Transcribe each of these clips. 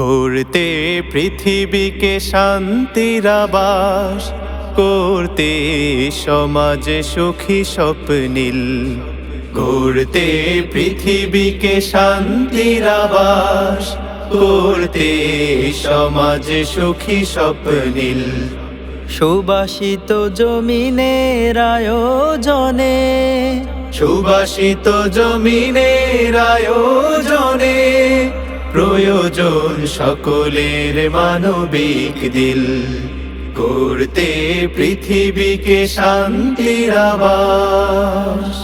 গড়তে পৃথিবীকে শান্তির আবাস, করতে সমাজে সুখী স্বপ্নীল। গড়তে পৃথিবীকে শান্তির আবাস, করতে সমাজে সুখী স্বপ্নীল। সুবাসিত জমিনের আয়োজনে, সুবাসিত জমিনের আয়োজনে প্রয়োজন সকলের মানবিক দিল। করতে পৃথিবীকে শান্তির আবাস।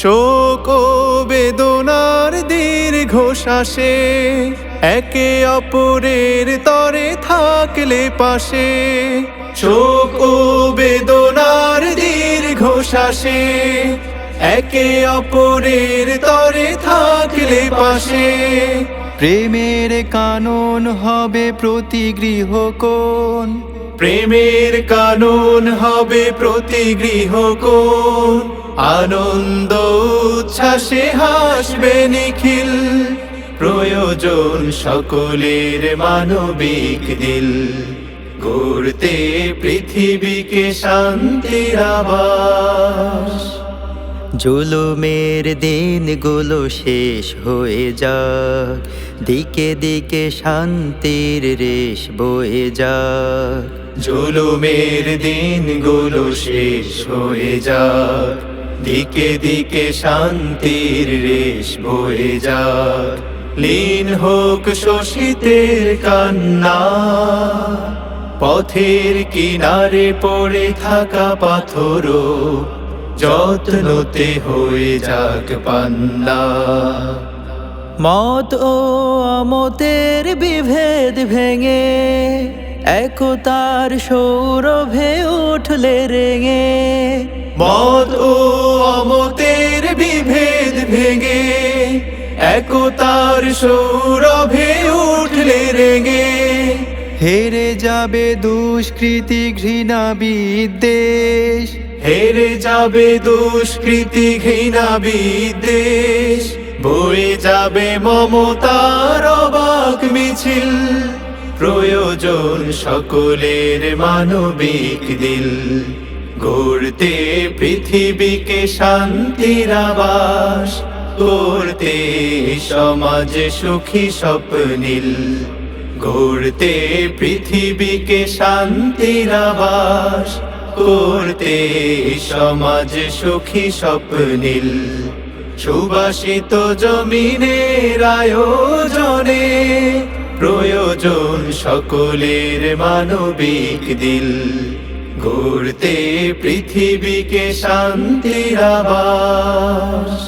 শোক বেদনার দীর্ঘ শ্বাসে একে অপরের তরে থাকলে পাশে। শোক বেদনার দীর্ঘ শ্বাসে একে অপরের তরে থাকলে পাশে। প্রেমের কানুন হবে প্রতি গৃহকোণ। প্রেমের কানুন হবে প্রতি গৃহকোণ। আনন্দ উচ্ছ্বাসে হাসবে নিখিল। প্রয়োজন সকলের মানবিক দিল। গড়তে পৃথিবীকে শান্তির আবাস। জুলুমের দিনগুলো শেষ হয়ে যাক। দিকে দিকে শান্তির রেশ বয়ে যাক। জুলুমের দিনগুলো শেষ হয়ে যাক। দিকে দিকে শান্তির রেশ বয়ে যাক। লীন হোক শোষিতের কান্না, পথের কিনারে পড়ে থাকা পাথরও যত্নতে হয়ে যাক পান্না মত ও অমতের বিভেদ ভেঙে একতার সৌরভে উঠলে রেঙে। মত ও অমতের বিভেদ ভেঙে একতার সৌরভে উঠলে রেঙে। হেরে যাবে দুষ্কৃতি ঘৃণা বিদ্বেষ হেরে যাবে দুষ্কৃতি ঘৃণা বিদ্বেষ, বয়ে যাবে মমতার অবাক মিছিল। প্রয়োজন সকলের মানবিক দিল। গড়তে পৃথিবীকে শান্তির আবাস করতে সমাজে সুখী স্বপ্নীল। গড়তে পৃথিবীকে শান্তির আবাস করতে সমাজ সুখী স্বপ্নীল। সুবাসিত জমিনের আয়োজনে প্রয়োজন সকলের মানবিক দিল। ঘুরতে পৃথিবীকে শান্তির আবাস।